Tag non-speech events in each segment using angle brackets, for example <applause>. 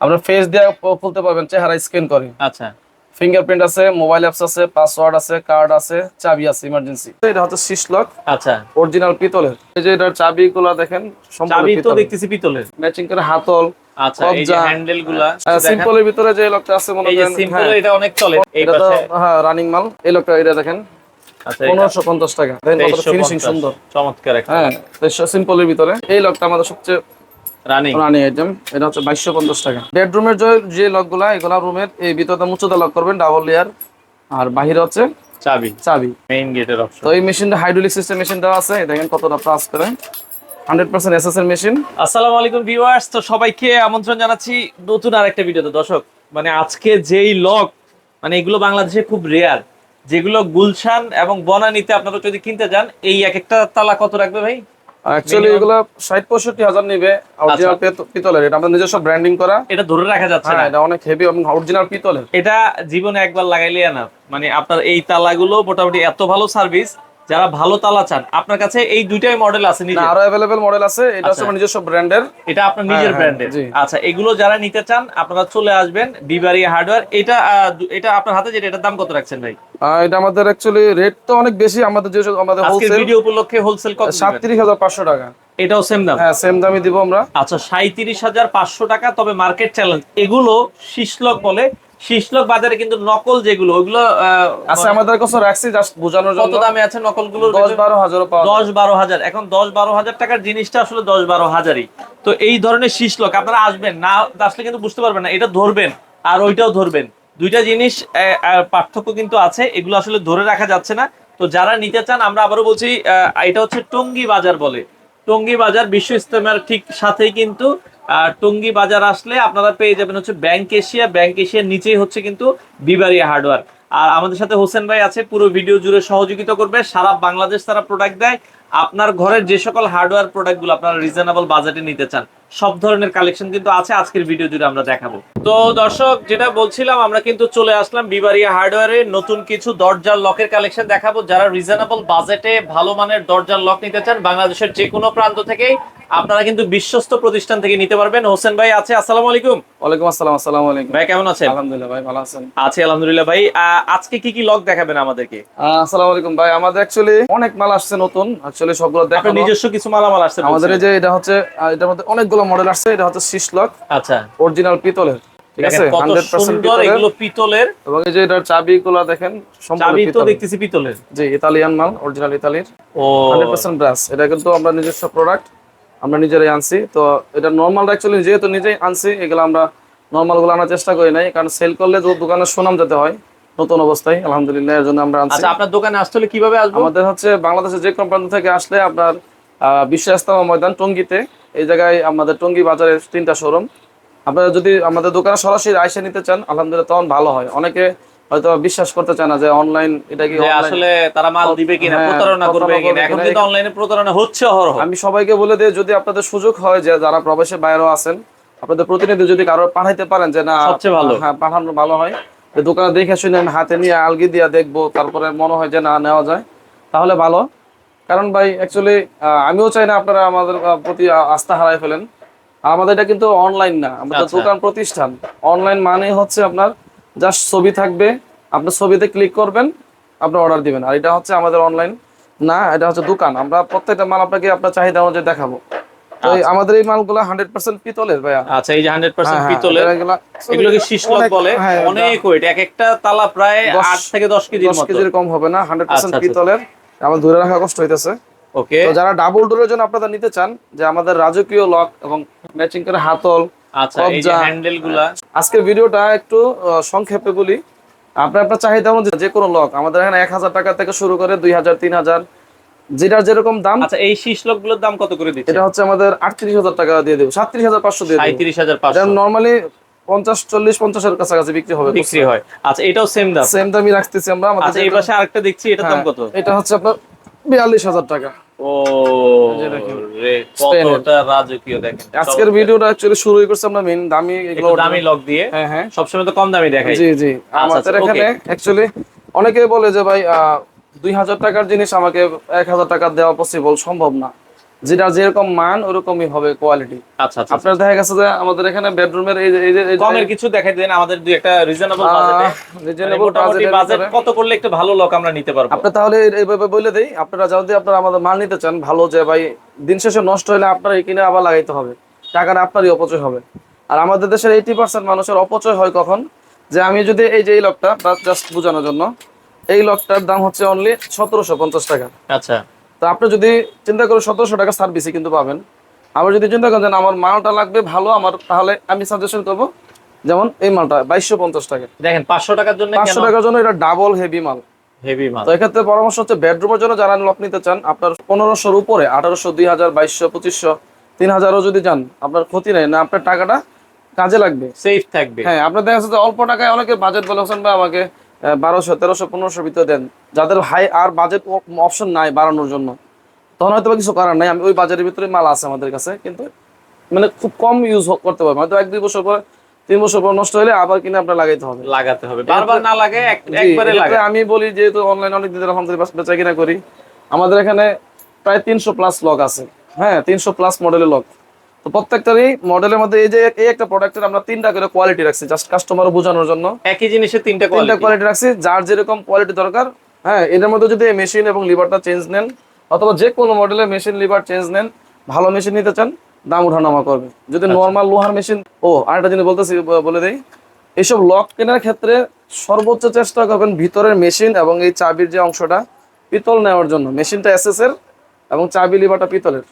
আপনার ফেস দিয়ে খুলতে পারবেন চেহারা স্ক্যান করে। আচ্ছা। ফিঙ্গারপ্রিন্ট আছে মোবাইল অ্যাপস আছে পাসওয়ার্ড আছে কার্ড আছে চাবি আছে ইমার্জেন্সি এটা হচ্ছে শীষ লক আচ্ছা। অরিজিনাল পিতলের। এই যে এটার চাবিগুলো দেখেন চাবি তো দেখতেছি পিতলের। ম্যাচিং করে হাতল আচ্ছা এই যে। হ্যান্ডেলগুলা সিম্পলের ভিতরে যে লকটা আছে মনে করেন সিম্পল হ্যাঁ, এটা অনেক চলে এই পাশে। হ্যাঁ রানিং মাল। এই লকটা এটা দেখেন আচ্ছা এটা পনেরোশো পঞ্চাশ টাকা। দেখেন কতটা 2350 ফিনিশিং সুন্দর চমৎকার একটা। হ্যাঁ সিম্পলের ভিতরে। এই লকটা আমাদের সবচেয়ে রানিং রানিং আইটেম এটা হচ্ছে বাইশশো পঞ্চাশ টাকা। বেডরুমের যে যে লকগুলা এগুলা রুমের এই মুচোদা লক করবেন ডাবল লেয়ার আর বাহিরে হচ্ছে চাবি। চাবি। মেইন গেটের অপশন তো এই মেশিনটা হাইড্রোলিক সিস্টেম মেশিন দেওয়া আছে দেখেন কতটা প্লাস করে হান্ড্রেড পার্সেন্ট এস এর মেশিন আসসালামু আলাইকুম ভিউয়ার্স তো সবাইকে আমন্ত্রণ জানাচ্ছি নতুন আরেকটা ভিডিওতে। দর্শক মানে আজকে যেই লক মানে এগুলো বাংলাদেশে খুব রেয়ার যেগুলো গুলশান এবং বনানীতে আপনারা যদি কিনতে যান এই এক একটা তালা কত রাখবে ভাই? অ্যাকচুয়ালি এগুলা ষাট পঁয়ষট্টি হাজার নিবে অরিজিনাল পিতলের। এটা আমাদের নিজস্ব ব্র্যান্ডিং করা। এটা ধরে রাখা যাচ্ছে হ্যাঁ না? এটা অনেক হেভি এবং অরিজিনাল পিতলের। এটা জীবনে একবার লাগাইলে না মানে আপনার এই তালাগুলো মোটামুটি এত ভালো সার্ভিস যারা ভালো তালা চান আপনার কাছে এই দুইটাই মডেল আছে নিজে আরও অ্যাভেলেবেল মডেল আছে এটা হচ্ছে আমার নিজস্ব ব্র্যান্ডের এটা আপনার নিজের হ্যাঁ, ব্র্যান্ডের আচ্ছা এগুলো যারা নিতে চান আপনারা চলে আসবেন বিবারিয়া হার্ডওয়্যার এটা এটা আপনার হাতে যেটা এটার দাম কত রাখছেন ভাই? এটা আমাদের অ্যাকচুয়ালি রেট তো অনেক বেশি আমাদের যে আমাদের হোলসেল ভিডিও উপলক্ষে হোলসেল কত দিবেন? সাতত্রিশ হাজার পাঁচশো টাকা। এটাও সেম দাম? হ্যাঁ সেম দামই দিব আমরা। আচ্ছা সাঁত্রিশ হাজার পাঁচশো টাকা তবে মার্কেট চ্যালেঞ্জ এগুলো শীষলক বলে শীষলক বাজারে কিন্তু নকল যেগুলো ওগুলো আহ, আচ্ছা আমাদের কাছে রাখছি জাস্ট বোঝানোর কত দামে আছে নকলগুলো দশ বারো হাজারও পাওয়া যায়। দশ বারো হাজার। এখন দশ বারো হাজার টাকার জিনিসটা আসলে দশ বারো হাজারই। তো এই ধরনের শীষলক আপনারা আসবেন না আসলে কিন্তু বুঝতে পারবেন না এটা ধরবেন আর ওইটাও ধরবেন। দুইটা জিনিস পার্থক্য কিন্তু আছে এগুলো আসলে ধরে রাখা যাচ্ছে না। তো যারা নিতে চান আমরা আবারও বলছি আহ, এটা হচ্ছে টঙ্গি বাজার বলে। টঙ্গি বাজার বিশ্ব ইস্তেমার ঠিক সাথেই কিন্তু টঙ্গী বাজার আসলে আপনারা পেয়ে যাবেন হচ্ছে ব্যাংক এশিয়া ব্যাংক এশিয়ার নিচেই হচ্ছে কিন্তু বিবারিয়া হার্ডওয়্যার আর আমাদের সাথে হোসেন ভাই আছে, পুরো ভিডিও জুড়ে সহযোগিতা করবে, সারা বাংলাদেশ তারা প্রোডাক্ট দেয়। আপনার ঘরের যে সকল হার্ডওয়্যার প্রোডাক্টগুলো আপনারা রিজনেবল বাজেটে নিতে চান, সব ধরনের কালেকশন কিন্তু আছে, আজকের ভিডিও জুড়ে আমরা দেখাবো। তো দর্শক, যেটা বলছিলাম, আমরা কিন্তু চলে আসলাম বিবারিয়া হার্ডওয়্যারে নতুন কিছু দরজার লকের কালেকশন দেখাবো। যারা রিজনেবল বাজেটে ভালো মানের দরজার লক নিতে চান, বাংলাদেশের যে কোনো প্রান্ত থেকেই আপনারা কিন্তু বিশ্বস্ত প্রতিষ্ঠান থেকে নিতে পারবেন। হোসেন ভাই আছে আসসালামু আলাইকুম। ওয়ালাইকুম আসসালাম আসসালামু আলাইকুম। ভাই কেমন আছেন? আলহামদুলিল্লাহ ভাই ভালো আছেন। আছি আলহামদুলিল্লাহ ভাই। আজকে কি কি লক দেখাবেন আমাদেরকে? আসসালামু আলাইকুম ভাই আমাদের অ্যাকচুয়ালি অনেক মাল আসছে নতুন। অ্যাকচুয়ালি সবগুলো দেখানো নিজস্ব কিছু মালামাল আসছে আমাদের যে এটা হচ্ছে এটার মধ্যে অনেকগুলো মডেল আসছে এটা হচ্ছে শীষ লক আচ্ছা। অরিজিনাল পিতলের ঠিক আছে? দেখেন কত হান্ড্রেড পার্সেন্ট সুন্দর পিতলের। এবং এই যে এটার চাবিগুলো দেখেন তো দেখতেছি পিতলের। জি ইতালিয়ান মাল অরিজিনাল ইতালির। এটা কিন্তু আমরা নিজস্ব প্রোডাক্ট আমরা নিজেরাই আনছি। তো এটা নর্মাল অ্যাকচুয়ালি যেহেতু নিজেই আনছি এগুলো আমরা নর্মালগুলো আনার চেষ্টা করি নাই। কারণ সেল করলে যে দোকানের সুনাম যেতে হয় নতুন অবস্থায় আলহামদুলিল্লাহ এর জন্য আমরা আনছি। আচ্ছা আপনার দোকানে আসতে হলে কীভাবে আসব? আমাদের হচ্ছে বাংলাদেশের যে কোম্পানি থেকে আসলে আপনার আহ, বিশ্ব ইস্তেমা ময়দান টঙ্গিতে এই জায়গায় আমাদের টঙ্গী বাজারে তিনটা শোরুম আপনারা যদি আমাদের দোকানে সরাসরি আইসা নিতে চান আলহামদুলিল্লাহ তখন ভালো হয়। অনেকে হয়তো বিশ্বাস করতে চায় না যে অনলাইন এটা কি আসলে তারা মাল দিবে কিনা হ্যাঁ, প্রতারণা করবে কিনা। এখন কিন্তু অনলাইনে প্রতারণা হচ্ছে হরহ আমি সবাইকে বলে দিই যদি আপনাদের সুযোগ হয় যে যারা প্রবাসে বাইরেও আছেন আপনাদের প্রতিনিধি যদি কারও পাঠাইতে পারেন যে না সবচেয়ে ভালো। হ্যাঁ পাঠানো ভালো হয় যে দোকানে দেখে শুনে আমি হাতে নিয়ে আলগি দিয়া দেখব তারপরে মনে হয় যে না নেওয়া যায় তাহলে ভালো। কারণ ভাই অ্যাকচুয়ালি আমিও চাই না আপনারা আমাদের প্রতি আস্থা হারাই ফেলেন। আর আমাদের এটা কিন্তু অনলাইন না আমাদের আচ্ছা। দোকান প্রতিষ্ঠান। অনলাইন মানে হচ্ছে আপনার জাস্ট ছবি থাকবে আপনার ছবিতে ক্লিক করবেন আপনি অর্ডার দিবেন। আর এটা হচ্ছে আমাদের অনলাইন না এটা হচ্ছে দোকান। আমরা প্রত্যেকটা মাল আপনাকে আপনার চাহিদা অনুযায়ী দেখাবো। এই আমাদের এই মালগুলো হান্ড্রেড পার্সেন্ট পিতলের ভাইয়া। আচ্ছা এই যে হান্ড্রেড পার্সেন্ট হ্যাঁ, পিতলের হ্যাঁ, এগুলো কি অনেক- বলে? হ্যাঁ, অনেক ওয়েট এক একটা তালা প্রায় আট থেকে দশ কেজি দশ কেজির কম হবে না হান্ড্রেড পার্সেন্ট আচ্ছা, আচ্ছা। পিতলের। আমার ধরে রাখা কষ্ট হইতেছে। ওকে তো যারা ডাবল ডোরের জন্য আপনারা নিতে চান যে আমাদের রাজকীয় লক এবং ম্যাচিং করে হাতল আচ্ছা এই যে। আজকের ভিডিওটা একটু সংক্ষেপে বলি। আপনার আপনার চাহিদা অনুযায়ী যে কোনো লক আমাদের এখানে এক হাজার টাকা থেকে শুরু করে দুই হাজার তিন হাজার যেটার যেরকম দাম। আচ্ছা এই শীষলকগুলোর দাম কত করে দিচ্ছে? এটা হচ্ছে আমাদের আটত্রিশ হাজার টাকা দিয়ে দেবো সাতত্রিশ হাজার পাঁচশো দিয়ে সাঁত্রিশ হাজার পাঁচশো। নর্মালি পঞ্চাশ চল্লিশ পঞ্চাশের কাছাকাছি বিক্রি হবে। বিক্রি হয়। আচ্ছা এটাও সেম দাম। সেম দামই রাখতেছি আমরা। আমাদের আচ্ছা এই পাশে আরেকটা দেখছি এটার দাম হ্যাঁ, কত? এটা হচ্ছে আপনার বিয়াল্লিশ হাজার টাকা। ও রে কতটা রাজকীয় দেখেন আজকের ভিডিওটা অ্যাকচুয়ালি শুরুই করছে আমরা মেইন দামি এগুলো দামি লক দিয়ে। হ্যাঁ হ্যাঁ। সবসময় তো কম দামি দেখাই। জি জি। আমাদের আচ্ছা, এখানে অ্যাকচুয়ালি অনেকে বলে যে ভাই দুই হাজার টাকার জিনিস আমাকে এক হাজার টাকা দেওয়া পসিবল সম্ভব না। যেটা যেরকম মান ওরকমই হবে কোয়ালিটি আচ্ছা আচ্ছা আপনার দেখা গেছে যে আমাদের এখানে বেডরুমের এই যে কমের কিছু দেখাই দেন আমাদের দুই একটা রিজনেবল বাজেটে budget এর বাজেট কত করলে একটা ভালো লক আমরা নিতে পারব? আপনি তাহলে এইভাবে বলে দেই আপনারা যদি আপনারা আমাদের মাল নিতে চান ভালো যে ভাই দিন শেষে নষ্ট হলে আপনার কিনে আবার লাগাইতে হবে। টাকাটা আপনারই অপচয় হবে। আর আমাদের দেশের এইটি পার্সেন্ট মানুষের অপচয় হয় কখন? যে আমি যদি এই যে এই লকটা জাস্ট বোঝানোর জন্য এই লকটার দাম হচ্ছে অনলি সতেরোশো পঞ্চাশ টাকা। আচ্ছা। তো আপনি যদি চিন্তা করেন সতেরোশো টাকা সার্ভিসই কিন্তু পাবেন। আবার যদি চিন্তা করেন যে আমার মালটা লাগবে ভালো আমার তাহলে আমি সাজেশন করব যেমন এই মালটা বাইশশো পঞ্চাশ টাকা। দেখেন পাঁচশো টাকার জন্য পাঁচশো টাকার জন্য এটা ডাবল হেভি মাল। হেভি মাল। তো এক্ষেত্রে পরামর্শ হচ্ছে বেডরুমের জন্য যারা লক নিতে চান আপনার পনেরোশোর উপরে আঠারোশো দুই হাজার বাইশশো পঁচিশশো তিন হাজারও যদি যান আপনার ক্ষতি নেই না আপনার টাকাটা কাজে লাগবে। সেফ থাকবে। হ্যাঁ আপনার দেখা যাচ্ছে যে অল্প টাকায় অনেকে বাজেট বলে হোসেন ভাই আমাকে বারোশো তেরোশো পনেরোশো ভিতরে দেন। যাদের হাই আর বাজেট অপশন নাই বাড়ানোর জন্য। তখন হয়তো কিছু করার নাই। আমি ওই বাজারের ভিতরে মাল আছে আমাদের কাছে কিন্তু মানে খুব কম ইউজ করতে পারবেন হয়তো এক দুই বছর পর তিন বছর পর নষ্ট হলে আবার কিনে আপনার লাগাইতে হবে। লাগাতে হবে। বারবার না লাগে একবারে লাগে। আমি বলি যেহেতু অনলাইন অনেক দিনের আলহামদুলিল্লাহ বেচা কিনা করি আমাদের এখানে প্রায় তিনশো প্লাস লক আছে। হ্যাঁ তিনশো প্লাস মডেলের লক তো প্রত্যেকটারই মডেলের মধ্যে এই যে এই একটা প্রোডাক্টের আমরা তিনটা করে কোয়ালিটি রাখছি জাস্ট কাস্টমার বোঝানোর জন্য। একই জিনিসের তিনটা তিনটা কোয়ালিটি রাখছি যার যেরকম কোয়ালিটি দরকার হ্যাঁ এদের মধ্যে যদি মেশিন এবং লিভারটা চেঞ্জ নেন অথবা যে কোনো মডেলের মেশিন লিভার চেঞ্জ নেন ভালো মেশিন নিতে চান দাম উঠানামা করবে। যদি নর্মাল লোহার মেশিন ও আরেকটা জিনিস বলতেছি বলে দেই। এইসব লক কেনার ক্ষেত্রে সর্বোচ্চ চেষ্টা করবেন ভিতরের মেশিন এবং এই চাবির যে অংশটা পিতল নেওয়ার জন্য। মেশিনটা এসএস এর এবং চাবি লিভারটা পিতলের।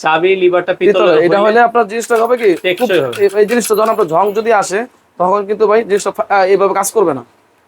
চাবি লিভারটা পিতলের এটা হলে আপনার জিনিসটা হবে কি। এই- জিনিসটা যখন আপনার ঝং যদি আসে তখন কিন্তু ভাই জিনিসটা এইভাবে কাজ করবে না।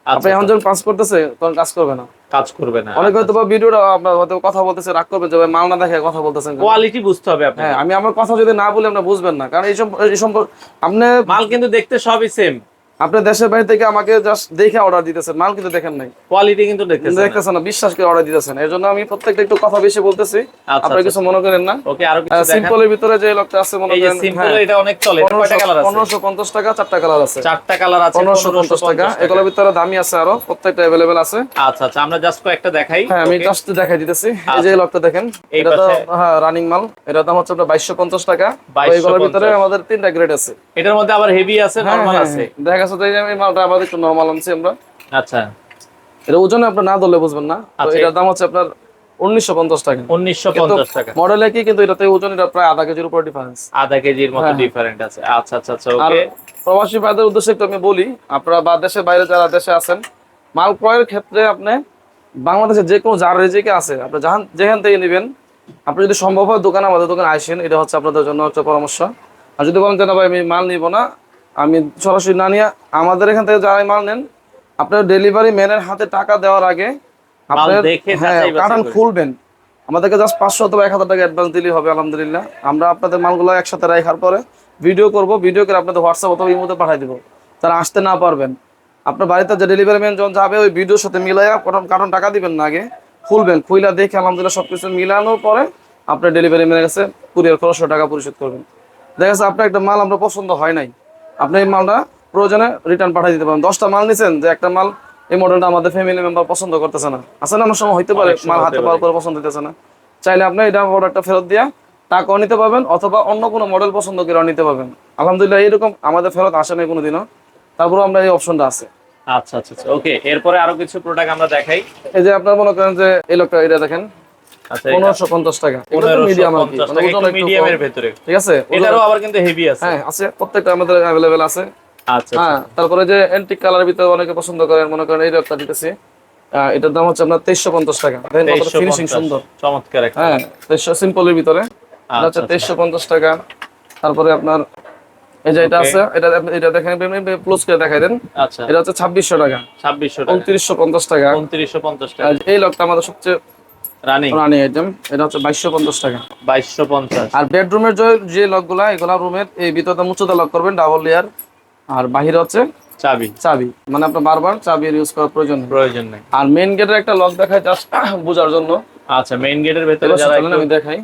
আপনি আচ্ছা। এখন যখন পাস করতেছে তখন কাজ করবে না। কাজ করবে না অনেক হয়তো বা ভিডিওটা আপনার হয়তো কথা বলতেছে রাগ করবেন যে মাল না দেখে কথা বলতেছেন কোয়ালিটি বুঝতে হবে আপনি হ্যাঁ আমি আমার কথা যদি না বলি আপনি বুঝবেন না। কারণ এই সম্পর্ক এই সম্পর্ক আপনি মাল কিন্তু দেখতে সবই সেম আপনি দেশের বাইরে থেকে আমাকে জাস্ট দেখে অর্ডার দিতেছেন মাল কিন্তু দেখেন নাই। কোয়ালিটি কিন্তু দেখতেছেন দেখতেছেন না বিশ্বাস করে অর্ডার দিতেছেন। এর জন্য আমি প্রত্যেকটা একটু কথা বেশি বলতেছি। আচ্ছা, আপনারা কিছু মনে করেন না? ওকে আরও কিছু সিম্পলের ভিতরে যে লকটা আছে মনে এই করেন সিম্পল এটা অনেক চলে কয়টা কালার আছে? পনেরোশো পঞ্চাশ টাকা চারটা কালার আছে। চারটা কালার আছে পনেরোশো পঞ্চাশ টাকা। এগুলোর ভিতরে দামি আছে আরও প্রত্যেকটা অ্যাভেলেবেল আছে। আচ্ছা আচ্ছা আমরা জাস্ট কয়েকটা দেখাই হ্যাঁ আমি জাস্ট দেখাই দিতেছি। এই যে লকটা দেখেন এটা তো হ্যাঁ রানিং মাল। এটার দাম হচ্ছে আপনার বাইশশো পঞ্চাশ টাকা। এগুলোর ভিতরে আমাদের তিনটা গ্রেড আছে। এটার মধ্যে আবার হেভি আছে হ্যাঁ, নরমাল হ্যাঁ, আছে। হ্যাঁ। দেখা গেছে যে এই মালটা আমাদের একটু নর্মাল আনছি আমরা। আচ্ছা। এটা ওজনে আপনার না ধরলে বুঝবেন না। তো আচ্ছা। এটার দাম হচ্ছে আপনার উনিশশো পঞ্চাশ টাকা। উনিশশো পঞ্চাশ টাকা। মডেল কি কিন্তু এটাতে ওজন এটা প্রায় আধা কেজির উপর ডিফারেন্স আধা কেজির মতো হ্যাঁ। ডিফারেন্ট আছে। আচ্ছা আচ্ছা আচ্ছা ওকে প্রবাসী ভাইদের উদ্দেশ্যে একটু আমি বলি আপনারা বা দেশের বাইরে যারা দেশে আছেন মাল ক্রয়ের ক্ষেত্রে আপনি বাংলাদেশে যে কোনো যার রেজিকে আছে আপনি যাহান যেখান থেকে নেবেন আপনি যদি সম্ভব হয় দোকানে আমাদের দোকানে আসেন এটা হচ্ছে আপনাদের জন্য একটা পরামর্শ। আর যদি বলেন যে না ভাই আমি মাল নিব না আমি সরাসরি না নিয়ে আমাদের এখান থেকে যারাই মাল নেন আপনার ডেলিভারি ম্যানের হাতে টাকা দেওয়ার আগে আপনার হ্যাঁ কারণ খুলবেন। আমাদেরকে জাস্ট পাঁচশো অথবা এক হাজার টাকা অ্যাডভান্স দিলেই হবে আলহামদুলিল্লাহ। আমরা আপনাদের মালগুলো একসাথে রাখার পরে ভিডিও করব ভিডিও করে আপনাদের হোয়াটসঅ্যাপ অথবা ইমোতে পাঠিয়ে দেবো। তারা আসতে না পারবেন। আপনার বাড়িতে যে ডেলিভারি ম্যান যখন যাবে ওই ভিডিওর সাথে মিলাইয়া কারণ কারণ টাকা দিবেন না আগে। খুলবেন খুইলা দেখে আলহামদুলিল্লাহ সব কিছু মিলানোর পরে আপনার ডেলিভারি ম্যানের কাছে কুরিয়ার খরচশো টাকা পরিশোধ করবেন। দেখা যাচ্ছে আপনার একটা মাল আমরা পছন্দ হয় নাই। আপনি এই মালটা প্রয়োজনে রিটার্ন পাঠিয়ে দিতে পারেন। দশটা মাল নিছেন যে একটা মাল এই মডেলটা আমাদের ফ্যামিলি মেম্বার পছন্দ করতেছে না। আসলে অনেক সময় হইতে পারে মাল হাতে পাওয়ার পরে। পছন্দ হইতেছে না। চাইলে আপনি এটা প্রোডাক্টটা ফেরত দিয়া টাকাও নিতে পারবেন অথবা অন্য কোনো মডেল পছন্দ করে নিতে পারবেন। আলহামদুলিল্লাহ এরকম আমাদের ফেরত আসে নাই কোনোদিনও। তারপরে আমরা এই অপশনটা আছে। আচ্ছা আচ্ছা আচ্ছা। ওকে এরপরে আরও কিছু প্রোডাক্ট আমরা দেখাই। এই যে আপনার মনে করেন যে এই লোকটা এটা দেখেন। আচ্ছা পনেরোশো পঞ্চাশ টাকা। মিডিয়াম আর কি। মানে ওজন একটু মিডিয়ামের ভেতরে। ঠিক আছে? এটারও আবার কিন্তু হেভি আছে। হ্যাঁ আছে। প্রত্যেকটা আমাদের অ্যাভেলেবেল আছে। আচ্ছা হ্যাঁ তারপরে যে অ্যান্টিক কালারের ভিতরে অনেকে পছন্দ করেন মনে করেন এই দিতেছি। এটার দাম হচ্ছে আপনার তেইশশো পঞ্চাশ টাকা। ফিনিশিং সুন্দর। চমৎকার হ্যাঁ তেইশশো সিম্পলের ভিতরে। এটা হচ্ছে আচ্ছা, তেইশশো পঞ্চাশ টাকা। তারপরে আপনার এই যে এটা আছে এটা এটা দেখেন প্লুস করে দেখাই দেন। আচ্ছা। এটা হচ্ছে ছাব্বিশশো টাকা। ছাব্বিশশো টাকা। উনত্রিশশো পঞ্চাশ টাকা। উনত্রিশশো পঞ্চাশ টাকা। এই লকটা আমাদের সবচেয়ে রানিং রানি আইটেম এটা হচ্ছে বাইশশো পঞ্চাশ টাকা। বাইশশো পঞ্চাশ। আর বেডরুমের যে লকগুলা এগুলা রুমের এই ভিতরটা মুচোতে লক করবেন ডাবল লেয়ার আর বাহিরে হচ্ছে চাবি। চাবি। মানে আপনার বারবার চাবি ইউজ করার প্রয়োজন প্রয়োজন নেই। আর মেইন গেটের একটা লক দেখায় জাস্ট <coughs> বোঝার জন্য। আচ্ছা মেইন গেটের ভেতরে এবার যারা আমি দেখাই।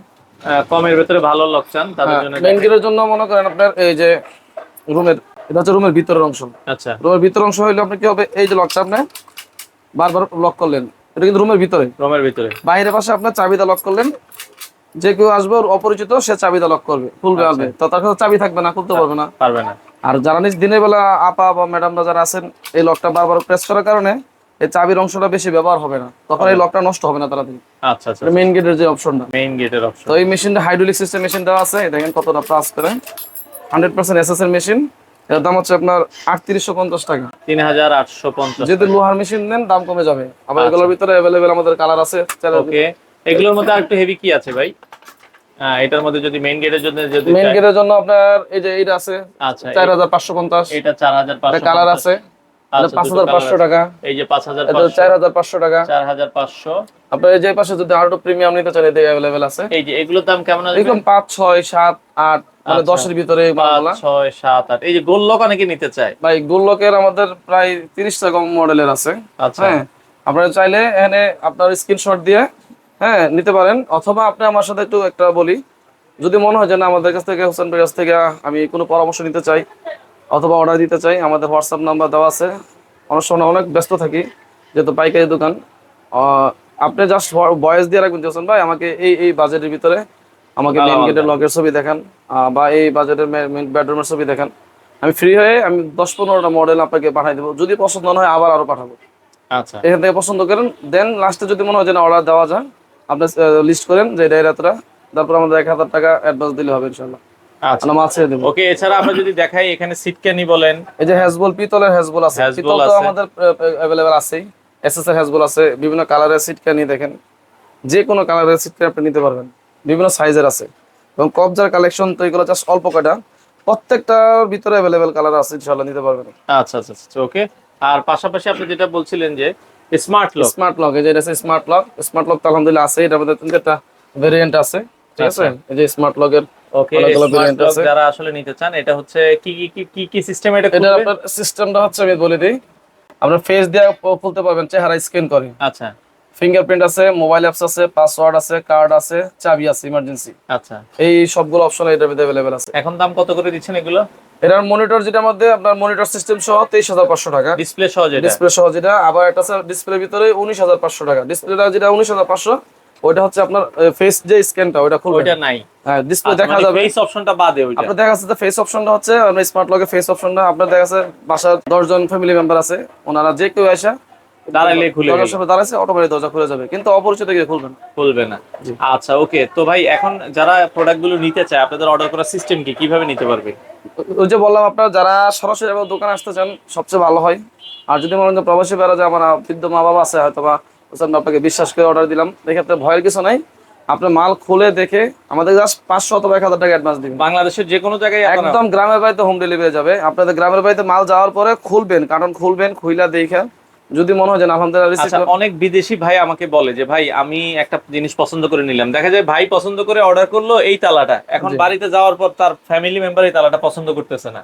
কমের ভেতরে ভালো লক চান তাদের জন্য মেইন গেটের জন্য মনে করেন আপনার এই যে রুমের এটা হচ্ছে রুমের ভিতরের অংশ। আচ্ছা। রুমের ভিতরের অংশ হইলে আপনি কি হবে এই যে লকটা আপনি বারবার লক করলেন। এটা কিন্তু রুমের ভিতরে। রুমের ভিতরে। বাইরের পাশে আপনার চাবিটা লক করলেন। যে কেউ আসবে অপরিচিত সে চাবিটা লক করবে। খুলবে আসবে তো তার কাছে চাবি থাকবে না খুলতে পারবে না। পারবে না। আর যারা নিজ দিনের বেলা আপা বা ম্যাডামরা যারা আছেন এই লকটা বারবার প্রেস করার কারণে এই চাবির অংশটা বেশি ব্যবহার হবে না। তখন এই লকটা নষ্ট হবে না তাড়াতাড়ি আচ্ছা আচ্ছা মেইন গেটের যে অপশনটা মেইন গেটের অপশন তো এই মেশিনটা হাইড্রোলিক সিস্টেম মেশিন দেওয়া আছে। দেখেন কতটা প্লাস করে। হান্ড্রেড পার্সেন্ট এস এর মেশিন এর দাম হচ্ছে আপনার আটত্রিশশো পঞ্চাশ টাকা। তিন হাজার আটশো পঞ্চাশ যদি লোহার মেশিন নেন দাম কমে যাবে। আবার এগুলোর ভিতরে অ্যাভেলেবেল আমাদের কালার আছে ওকে এগুলোর মধ্যে আরেকটু হেভি কি আছে ভাই? হ্যাঁ এটার মধ্যে যদি মেইন গেটের জন্য যদি মেইন গেটের জন্য আপনার এই যে এইটা আছে আচ্ছা চার হাজার পাঁচশো পঞ্চাশ। এটা চার হাজার এটা পাঁচশো কালার আছে। এটা আচ্ছা, পাঁচশো টাকা। এই যে পাঁচ হাজার এটা পাঁচশো। চার হাজার পাঁচশো টাকা। চার হাজার পাঁচশো। আপনার এই যে পাশে যদি আরও প্রিমিয়াম নিতে চান এতে অ্যাভেলেবেল আছে। এই যে এগুলোর দাম কেমন আসবে? এরকম পাঁচ ছয় সাত আট মানে আচ্ছা। দশের ভিতরে এই ছয় সাত আট। এই যে গোল লক অনেকে নিতে চায়। ভাই গোলকের আমাদের প্রায় তিরিশটা কম মডেলের আছে আচ্ছা। হ্যাঁ? আপনারা চাইলে এখানে আপনার স্ক্রিনশট দিয়ে হ্যাঁ নিতে পারেন। অথবা আপনি আমার সাথে একটু একটা বলি। যদি মনে হয় যে না আমাদের কাছ থেকে হোসেন ভাইয়ের কাছ থেকে আমি কোনো পরামর্শ নিতে চাই অথবা অর্ডার দিতে চাই আমাদের হোয়াটসঅ্যাপ নাম্বার দেওয়া আছে। অনেক সময় অনেক ব্যস্ত থাকি যেহেতু পাইকারি দোকান। আপনি জাস্ট ভয়েস দিয়ে রাখবেন যে হোসেন ভাই আমাকে এই এই বাজেটের ভিতরে আমাকে মেন গেটের লগের ছবি দেখান বা এই বাজেটের বেডরুমের ছবি দেখান। আমি ফ্রি হয়ে আমি দশ পনেরোটা মডেল আপনাকে পাঠিয়ে দেবো। যদি পছন্দ না হয় আবার আরও পাঠাবো। আচ্ছা। এখান থেকে পছন্দ করেন দেন লাস্টে যদি মনে হয় যে না অর্ডার দেওয়া যায় আপনি লিস্ট করেন যে এটা এতটা তারপর আমাদের এক হাজার টাকা অ্যাডভান্স দিলে হবে ইনশাল্লাহ আচ্ছা। ওকে এছাড়া আমরা যদি দেখাই এখানে সিটকানি বলেন? এই যে হ্যাজবল পিতলের হ্যাজবল আছে। পিতল তো আছে। আমাদের অ্যাভেলেবেল আছেই। এসএস এর হ্যাজবল আছে। বিভিন্ন কালারের সিটকানি দেখেন। যে কোনো কালারের সিটকানি আপনি নিতে পারবেন। বিভিন্ন সাইজের আছে। এবং কবজার কালেকশন তো এগুলো জাস্ট অল্প কয়টা। প্রত্যেকটার ভিতরে অ্যাভেলেবেল কালার আছে ইনশাল্লাহ নিতে পারবেন। আচ্ছা আচ্ছা আচ্ছা ওকে আর পাশাপাশি আপনি যেটা বলছিলেন যে স্মার্ট লক স্মার্ট লক এই যে এটা স্মার্ট লক স্মার্ট লক তো আলহামদুলিল্লাহ আছে এটার মধ্যে তিনটা ভেরিয়েন্ট আছে ঠিক আছে? এই যে স্মার্ট লকের ওকে লক আছে। যারা আসলে নিতে চান এটা হচ্ছে কি কি কি কি কি সিস্টেম এটা এটা আপনার সিস্টেমটা হচ্ছে আমি বলে দিই। আপনার ফেস দিয়ে খুলতে পারবেন চেহারা স্ক্যান করে। আচ্ছা। ফিঙ্গারপ্রিন্ট আছে মোবাইল অ্যাপস আছে পাসওয়ার্ড আছে কার্ড আছে চাবি আছে ইমার্জেন্সি আচ্ছা। এই সবগুলো অপশন এটার মধ্যে অ্যাভেলেবেল আছে। এখন দাম কত করে দিচ্ছেন এগুলো? এটার মনিটর যেটার মধ্যে আপনার মনিটর সিস্টেম সহ তেইশ হাজার পাঁচশো টাকা। ডিসপ্লে সহ যেটা? ডিসপ্লে সহ যেটা আবার একটা আছে ডিসপ্লের ভিতরে উনিশ হাজার পাঁচশো টাকা। ডিসপ্লেটা যেটা উনিশ হাজার পাঁচশো ওইটা হচ্ছে আপনার ফেস যে স্ক্যানটা ওইটা খুলবে ওইটা নাই। হ্যাঁ ডিসপ্লে দেখা মানে যাবে। ফেস অপশনটা বাদে ওইটা। আপনার দেখা যাচ্ছে যে ফেস অপশনটা হচ্ছে আপনার স্মার্ট লকে ফেস অপশনটা আপনার দেখা যাচ্ছে বাসার দশজন ফ্যামিলি মেম্বার আছে ওনারা যে কেউ আসা দাঁড়াইলে খুলে দরজার সামনে দাঁড়াচ্ছে অটোমেটিক দরজা খুলে যাবে। কিন্তু অপরিচিত গিয়ে খুলবে না। খুলবে না। আচ্ছা ওকে। তো ভাই এখন যারা নিতে চায় আপনাদের অর্ডার করার সিস্টেম কি? কীভাবে নিতে পারবে? ওই যে বললাম আপনার যারা সরাসরি আমার দোকানে আসতে চান সবচেয়ে ভালো হয়। আর যদি মনে হয় প্রবাসী বেড়া যে আমার বৃদ্ধ মা বাবা আছে হয়তো বা আপনাকে বিশ্বাস করে অর্ডার দিলাম। এক্ষেত্রে ভয়ের কিছু নাই। আপনার মাল খুলে দেখে আমাদের জাস্ট পাঁচশো অথবা এক হাজার টাকা অ্যাডভান্স দিবেন। বাংলাদেশের যে কোনো জায়গায় একদম গ্রামের বাড়িতে হোম ডেলিভারি যাবে। আপনাদের গ্রামের বাড়িতে মাল যাওয়ার পরে খুলবেন কারণ খুলবেন খুইলা দেখে যদি মনে হয় যে আলহামদুলিল্লাহ আচ্ছা অনেক বিদেশি ভাই আমাকে বলে যে ভাই আমি একটা জিনিস পছন্দ করে নিলাম। দেখা যায় ভাই পছন্দ করে অর্ডার করল এই তালাটা। এখন বাড়িতে যাওয়ার পর তার ফ্যামিলি মেম্বার এই তালাটা পছন্দ করতেছে না।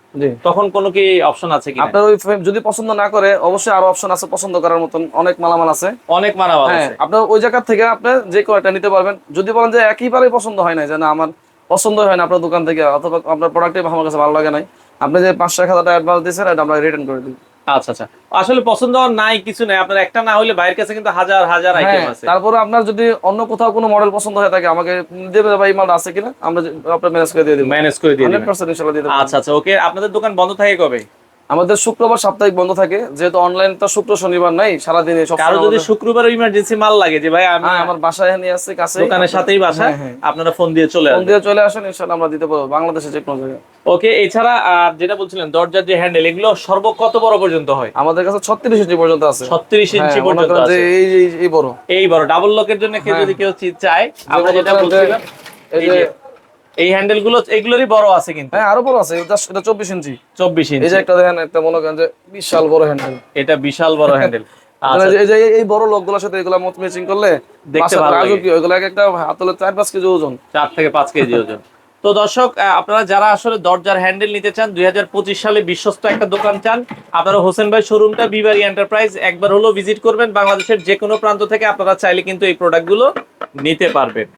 তখন কোনো কি অপশন আছে কি আপনার ওই যদি পছন্দ না করে অবশ্যই আরও অপশন আছে পছন্দ করার মতন। অনেক মালামাল আছে। অনেক মানাবাল হ্যাঁ আছে। আপনার ওই জায়গা থেকে আপনি যে একটা নিতে পারবেন যদি বলেন যে একইবারেই পছন্দ হয় না যে না আমার পছন্দ হয় না আপনার দোকান থেকে অথবা আপনার প্রোডাক্টই আমার কাছে ভালো লাগে নাই আপনি যে পাঁচশো এক হাজার টাকা অ্যাডভান্স দিয়েছেন এটা আমরা রিটার্ন করে দিই। আচ্ছা আচ্ছা। আসলে পছন্দ নাই কিছু নাই। আপনার একটা না হলে ভাইয়ের কাছে কিন্তু হাজার হাজার আইটেম হ্যাঁ আছে। তারপরে আপনার যদি অন্য কোথাও কোনো মডেল পছন্দ হয়ে থাকে আমাকে দেবে ভাই মাল আছে কিনা আমরা আপনার ম্যানেজ করে দিয়ে দেবো। ম্যানেজ করে দিয়ে দিবেন। পার্সেন্ট ইনশাল্লাহ দিয়ে দেব। আচ্ছা আচ্ছা ওকে। আপনাদের দোকান বন্ধ থাকে কবে? আমাদের শুক্রবার সাপ্তাহিক বন্ধ থাকে যেহেতু অনলাইন তো শুক্র শনিবার নাই সারাদিনে কারও যদি শুক্রবার ইমার্জেন্সি মাল লাগে যে ভাই আমি হ্যাঁ আমার বাসায় নিয়ে আসছে কাছে দোকানের সাথেই বাসা হ্যাঁ, হ্যাঁ। আপনারা ফোন দিয়ে চলে ফোন দিয়ে চলে আসেন ইনশাল্লাহ আমরা দিতে পারব বাংলাদেশে যে কোনো জায়গায়। ওকে এছাড়া আর যেটা বলছিলেন দরজার যে হ্যান্ডেল এগুলো সর্ব কত বড় পর্যন্ত হয়? আমাদের কাছে ছত্রিশ ইঞ্চি পর্যন্ত আছে। ছত্রিশ ইঞ্চি পর্যন্ত আছে। এই এই- এই বড়। এই বড় ডাবল লকের জন্য কেউ। যদি কেউ চায় আমরা যেটা বলছিলাম এই যে এই হ্যান্ডেলগুলো এগুলোরই বড় আছে কিন্তু। হ্যাঁ আরও বড় আছে। এটা চব্বিশ ইঞ্চি। চব্বিশ এই যে একটা দেখেন একটা মনে করেন যে বিশাল বড় হ্যান্ডেল এটা বিশাল বড় হ্যান্ডেল <laughs> আচ্ছা। এই বড় লোকগুলোর সাথে এগুলা মত ম্যাচিং করলে দেখতে ভালো লাগে। ওইগুলো এক একটা হাতলে চার পাঁচ কেজি ওজন। চার থেকে পাঁচ কেজি ওজন। তো দর্শক আপনারা যারা আসলে দরজার হ্যান্ডেল নিতে চান দুই হাজার পঁচিশ সালে বিশ্বস্ত একটা দোকান চান আপনারা হোসেন ভাই শোরুমটা বিবারি এন্টারপ্রাইজ একবার হলো ভিজিট করবেন। বাংলাদেশের যে কোনো প্রান্ত থেকে আপনারা চাইলে কিন্তু এই প্রোডাক্টগুলো নিতে পারবেন।